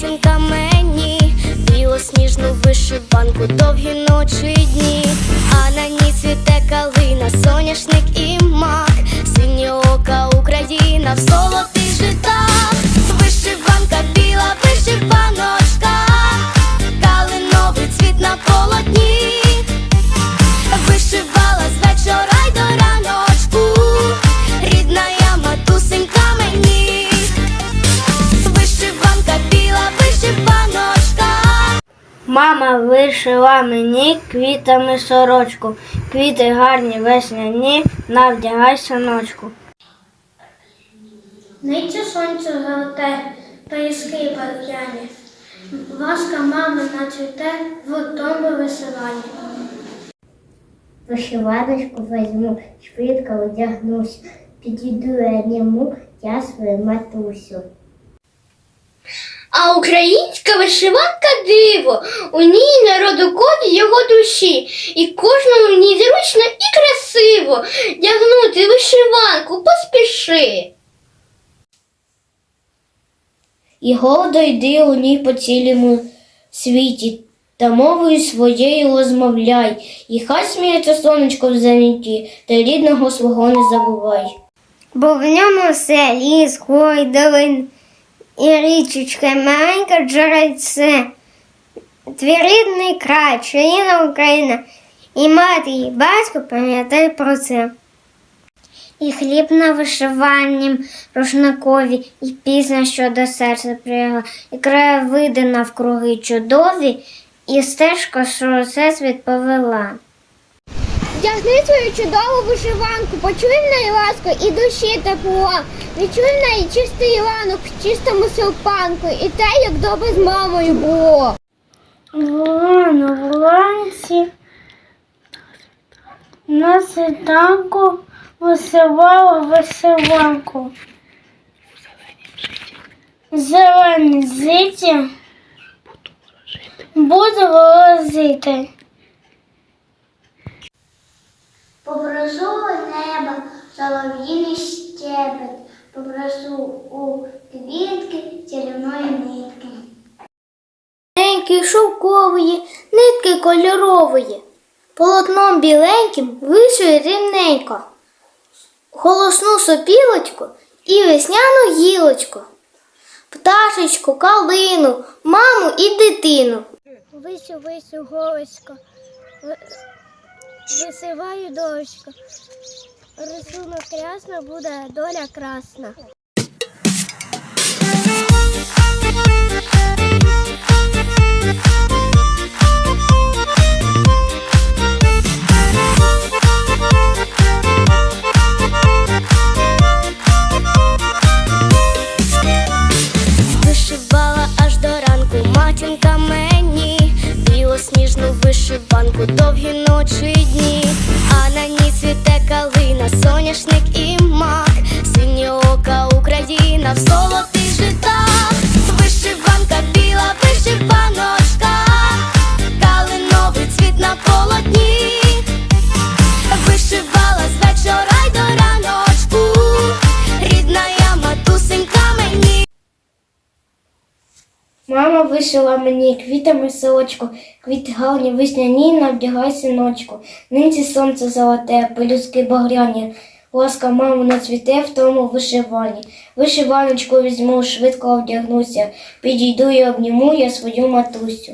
хустинка мені, білосніжну вишиванку, довгі ночі й дні, а на ній цвіте калина, соняшник і мак, синє ока Україна. Мама вишила мені квітами сорочку. Квіти гарні весняні, навдягай синочку. Ниться сонце золоте, пирізки пар'яні. Ласка мами нацвіте в тому висиланні. Вишиваночку візьму, швидко одягнусь, підійду я ньому, я свою матусю. А українська вишиванка диво, у ній народу коді його душі, і кожному в ній зручно і красиво. Дягнути вишиванку поспіши. І гордо йди у ній по цілому світі, та мовою своєю розмовляй, і хай сміється сонечко в зеніті, та рідного свого не забувай. Бо в ньому все ліс, гой, долин, і річечка маленька джерельце. Твій рідний край, чарівна Україна, і мати, і батько пам'ятай про це. І хліб на вишиванні рушникові, і пісня, що до серця прияла, і краєвиди навкруги чудові, і стежка, що всесвіт повела. Вдягни свою чудову вишиванку, почуй в неї ласку і душі тепло. Відчуй в неї чистий ланок в чистому силпанку, і те, як добре з мамою було. Рано вранці на світанку висивала вишиванку. Зелені зиті буду ворожити. Попросу у неба солов'їний щебет, попросу у квітки чарівної нитки. Маленький шовкової, нитки кольорової, полотном біленьким вишию рівненько, голосну сопілочку і весняну гілочку, пташечку, калину, маму і дитину. Висю, висю, голоско, ви- висиваю дощко. Рисунок крясно буде доля красна. Вишивала аж до ранку матінка мені, білосніжну вишиванку, довгі ночі дні, а на калина, соняшник і Мама вишила мені квітами сорочку, квіти гарні весняні, навдягай синочку. Нинці сонце золоте, пелюстки багряні, ласка маму на цвіте в тому вишиванні. Вишиваночку візьму, швидко вдягнуся, підійду і обніму я свою матусю.